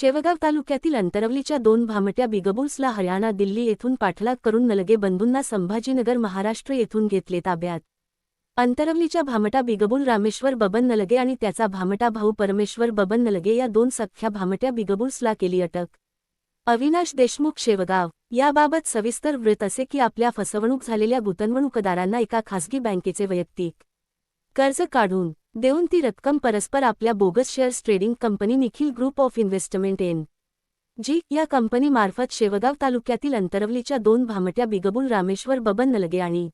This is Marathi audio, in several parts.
शेवगाव तालुक्यातील अंतरवलीच्या दोन भामट्या बिगबुल्सला हरियाणा दिल्ली येथून पाठलाग करून नलगे बंधूंना संभाजीनगर महाराष्ट्र येथून घेतले ताब्यात. अंतरवलीच्या भामटा बिगबुल रामेश्वर बबन नलगे आणि त्याचा भामटा भाऊ परमेश्वर बबन नलगे या दोन सख्या भामट्या बिगबुल्सला केली अटक. अविनाश देशमुख शेवगाव याबाबत सविस्तर वृत्त असे की आपल्या फसवणूक झालेल्या गुंतवणूकदारांना एका खासगी बँकेचे वैयक्तिक कर्ज काढून देऊन ती रक्कम परस्पर आपल्या bogus shares trading company Nikhil group of investment N. G. या कंपनीमार्फत शेवगाव तालुक्यातील अंतरवलीच्या दोन भामट्या बिगबुल रामेश्वर बबन नलगे आणि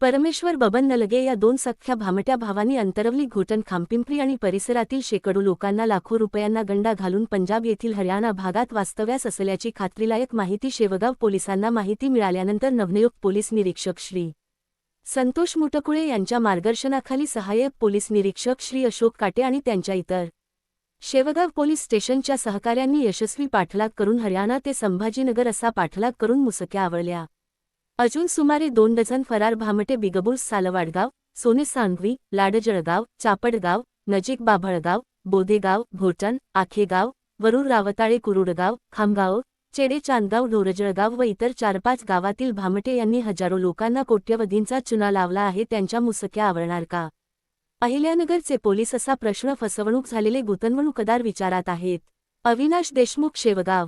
परमेश्वर बबन नलगे या दोन सख्ख्या भामट्या भावांनी अंतरवली घोटण खांपिंपरी आणि परिसरातील शेकडो लोकांना लाखो रुपयांना गंडा घालून पंजाब येथील हरियाणा भागात वास्तव्यास असल्याची खात्रीलायक माहिती शेवगाव पोलिसांना माहिती मिळाल्यानंतर नवनियुक्त पोलीस निरीक्षक श्री. संतोष मुटकुळे यांच्या मार्गदर्शनाखाली सहाय्यक पोलीस निरीक्षक श्री अशोक काटे आणि त्यांच्या इतर शेवगाव पोलीस स्टेशनच्या सहकाऱ्यांनी यशस्वी पाठलाग करून हरियाणा ते संभाजीनगर असा पाठलाग करून मुसक्या आवळल्या अजून सुमारे दोन डझन फरार भामटे बिगबुल सालवाडगाव सोने सांगवी लाडजळगाव चापडगाव नजीक बाभळगाव बोधेगाव भोटण आखेगाव वरूर रावताळे कुरुडगाव खामगाव चेडे चांदगाव ढोरजळगाव व इतर चार पाच गावातील भामटे यांनी हजारो लोकांना कोट्यवधींचा चुना लावला आहे. त्यांच्या मुसक्या आवरणार का? अहिल्यानगरचे पोलीस असा प्रश्न फसवणूक झालेले गुंतवणूकदार विचारात आहेत. अविनाश देशमुख शेवगाव.